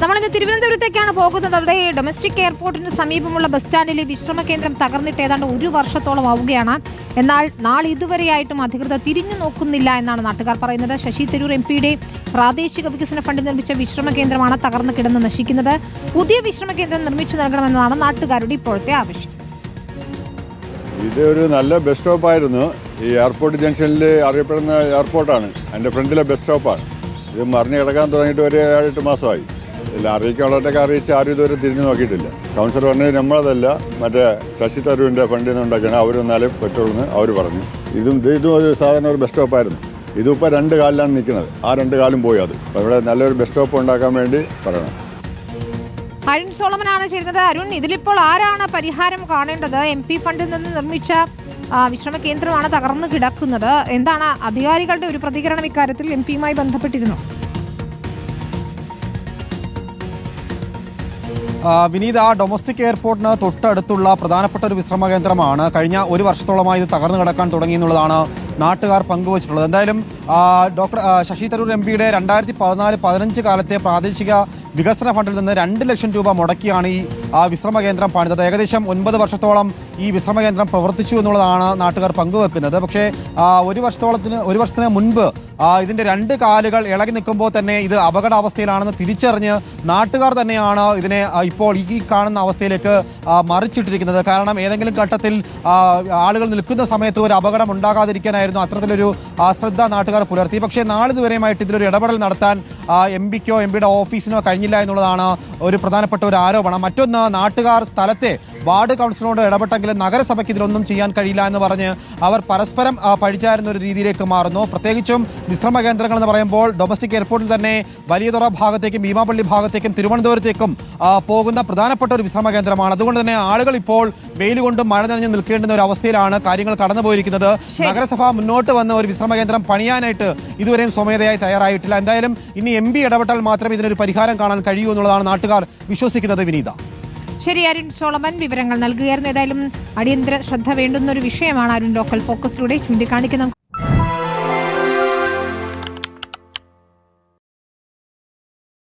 നമ്മളിന്ന് തിരുവനന്തപുരത്തേക്കാണ് പോകുന്നത്. അവിടെ ഡൊമസ്റ്റിക് എയർപോർട്ടിന് സമീപമുള്ള ബസ് സ്റ്റാൻഡിലെ വിശ്രമ കേന്ദ്രം തകർന്നിട്ട് ഏതാണ്ട് ഒരു വർഷത്തോളം ആവുകയാണ്. എന്നാൽ നാളെ ഇതുവരെയായിട്ടും അധികൃതർ തിരിഞ്ഞു നോക്കുന്നില്ല എന്നാണ് നാട്ടുകാർ പറയുന്നത്. ശശി തരൂർ എം പിയുടെ പ്രാദേശിക വികസന ഫണ്ട് നിർമ്മിച്ച വിശ്രമ കേന്ദ്രമാണ് തകർന്നു കിടന്ന് നശിക്കുന്നത്. പുതിയ വിശ്രമ കേന്ദ്രം നിർമ്മിച്ചു നൽകണമെന്നതാണ് നാട്ടുകാരുടെ ഇപ്പോഴത്തെ ആവശ്യം. ഇത് ഒരു നല്ല ബസ് സ്റ്റോപ്പായിരുന്നു ഈ എയർപോർട്ട് ജംഗ്ഷനിൽ അറിയപ്പെടുന്ന എയർപോർട്ടാണ് അതിന്റെ ഫ്രണ്ടിലെ ബസ് സ്റ്റോപ്പാണ് ഇത് മറിഞ്ഞ് കിടക്കാൻ തുടങ്ങിയിട്ട് ഒരു ഏഴെട്ട് മാസമായി. ഇല്ല അറിയിക്കാനുള്ളതൊക്കെ അറിയിച്ച് ആരും ഇതുവരെ തിരിഞ്ഞു നോക്കിയിട്ടില്ല. കൗൺസിലർ പറഞ്ഞത് നമ്മളതല്ല മറ്റേ ശശി തരൂരിന്റെ ഫണ്ടിൽ നിന്ന് ഉണ്ടാക്കിയാണ് അവർ വന്നാലും പറ്റുള്ളൂ അവർ പറഞ്ഞു. ഇതും ഇത് ഒരു സാധാരണ ഒരു ബസ് സ്റ്റോപ്പായിരുന്നു ഇതിപ്പോൾ രണ്ട് കാലിലാണ് നിൽക്കുന്നത്. ആ രണ്ട് കാലും പോയി അത്. ഇവിടെ നല്ലൊരു ബസ് സ്റ്റോപ്പ് ഉണ്ടാക്കാൻ വേണ്ടി പറയണം. അരുൺ സോളമനാണ് ചെയ്യുന്നത് അരുൺ ഇതിലിപ്പോൾ ആരാണ് പരിഹാരം കാണേണ്ടത്? എം പി ഫണ്ടിൽ നിന്ന് നിർമ്മിച്ച വിശ്രമ കേന്ദ്രമാണ് തകർന്നു കിടക്കുന്നത്. എന്താണ് അധികാരികളുടെ ഒരു പ്രതികരണം ഇക്കാര്യത്തിൽ എം പിയുമായി ബന്ധപ്പെട്ടിരുന്നു? ആ, വിനീത ഡൊമസ്റ്റിക് എയർപോർട്ടിന് തൊട്ടടുത്തുള്ള പ്രധാനപ്പെട്ട ഒരു വിശ്രമ കേന്ദ്രമാണ് കഴിഞ്ഞ ഒരു വർഷത്തോളമായി ഇത് തകർന്നു കിടക്കാൻ തുടങ്ങി എന്നുള്ളതാണ് നാട്ടുകാർ പങ്കുവച്ചിട്ടുള്ളത്. എന്തായാലും ഡോക്ടർ ആ, ശശി തരൂർ എം പിയുടെ രണ്ടായിരത്തി പതിനാല് പതിനഞ്ച് കാലത്തെ പ്രാദേശിക വികസന ഫണ്ടിൽ നിന്ന് രണ്ട് ലക്ഷം രൂപ മുടക്കിയാണ് ഈ വിശ്രമ കേന്ദ്രം പണിതത്. ഏകദേശം ഒൻപത് വർഷത്തോളം ഈ വിശ്രമ കേന്ദ്രം പ്രവർത്തിച്ചു എന്നുള്ളതാണ് നാട്ടുകാർ പങ്കുവെക്കുന്നത്. പക്ഷേ ഒരു വർഷത്തോളത്തിന് ഒരു വർഷത്തിന് മുൻപ് ഇതിന്റെ രണ്ട് കാലുകൾ ഇളകി നിൽക്കുമ്പോൾ തന്നെ ഇത് അപകടാവസ്ഥയിലാണെന്ന് തിരിച്ചറിഞ്ഞ് നാട്ടുകാർ തന്നെയാണ് ഇതിനെ ഇപ്പോൾ ഈ കാണുന്ന അവസ്ഥയിലേക്ക് മറിച്ചിട്ടിരിക്കുന്നത്. കാരണം ഏതെങ്കിലും ഘട്ടത്തിൽ ആളുകൾ നിൽക്കുന്ന സമയത്ത് ഒരു അപകടം ഉണ്ടാകാതിരിക്കാനായിരുന്നു അത്തരത്തിലൊരു ശ്രദ്ധ നാട്ടുകാർ പുലർത്തി. പക്ഷേ നാളിതുവരെയുമായിട്ട് ഇതിലൊരു ഇടപെടൽ നടത്താൻ എം പിക്കോ എം പിയുടെ ഓഫീസിനോ കഴിഞ്ഞില്ല എന്നുള്ളതാണ് ഒരു പ്രധാനപ്പെട്ട ഒരു ആരോപണം. മറ്റൊന്ന് നാട്ടുകാർ സ്ഥലത്തെ വാർഡ് കൗൺസിലറോട് ഇടപെട്ടെങ്കിലും നഗരസഭയ്ക്ക് ഇതിലൊന്നും ചെയ്യാൻ കഴിയില്ല എന്ന് പറഞ്ഞ് അവർ പരസ്പരം പഴിച്ചായിരുന്ന ഒരു രീതിയിലേക്ക് മാറുന്നു. പ്രത്യേകിച്ചും വിശ്രമ കേന്ദ്രങ്ങൾ എന്ന് പറയുമ്പോൾ ഡൊമസ്റ്റിക് എയർപോർട്ടിൽ തന്നെ വലിയതുറ ഭാഗത്തേക്കും ഭീമാപള്ളി ഭാഗത്തേക്കും തിരുവനന്തപുരത്തേക്കും പോകുന്ന പ്രധാനപ്പെട്ട ഒരു വിശ്രമ കേന്ദ്രമാണ്. അതുകൊണ്ട് തന്നെ ആളുകൾ ഇപ്പോൾ വെയിൽ കൊണ്ടും മഴ നനഞ്ഞ് നിൽക്കേണ്ടുന്ന ഒരു അവസ്ഥയിലാണ് കാര്യങ്ങൾ കടന്നുപോയിരിക്കുന്നത്. നഗരസഭ മുന്നോട്ട് വന്ന ഒരു വിശ്രമ കേന്ദ്രം പണിയാനായിട്ട് ഇതുവരെയും സ്വമേധയായി തയ്യാറായിട്ടില്ല. എന്തായാലും ഇനി എം ഇടപെട്ടാൽ മാത്രമേ ഇതിനൊരു പരിഹാരം കാണാൻ കഴിയൂ എന്നുള്ളതാണ് നാട്ടുകാർ വിശ്വസിക്കുന്നത് വിനീത. ശരി അരുൺ സോളമൻ വിവരങ്ങൾ നൽകുകയായിരുന്നു. ഏതായാലും അടിയന്തര ശ്രദ്ധ വേണ്ടുന്ന ഒരു വിഷയമാണ് അരുൺ ലോക്കൽ ഫോക്കസിലൂടെ ചൂണ്ടിക്കാണിക്കുന്നത്.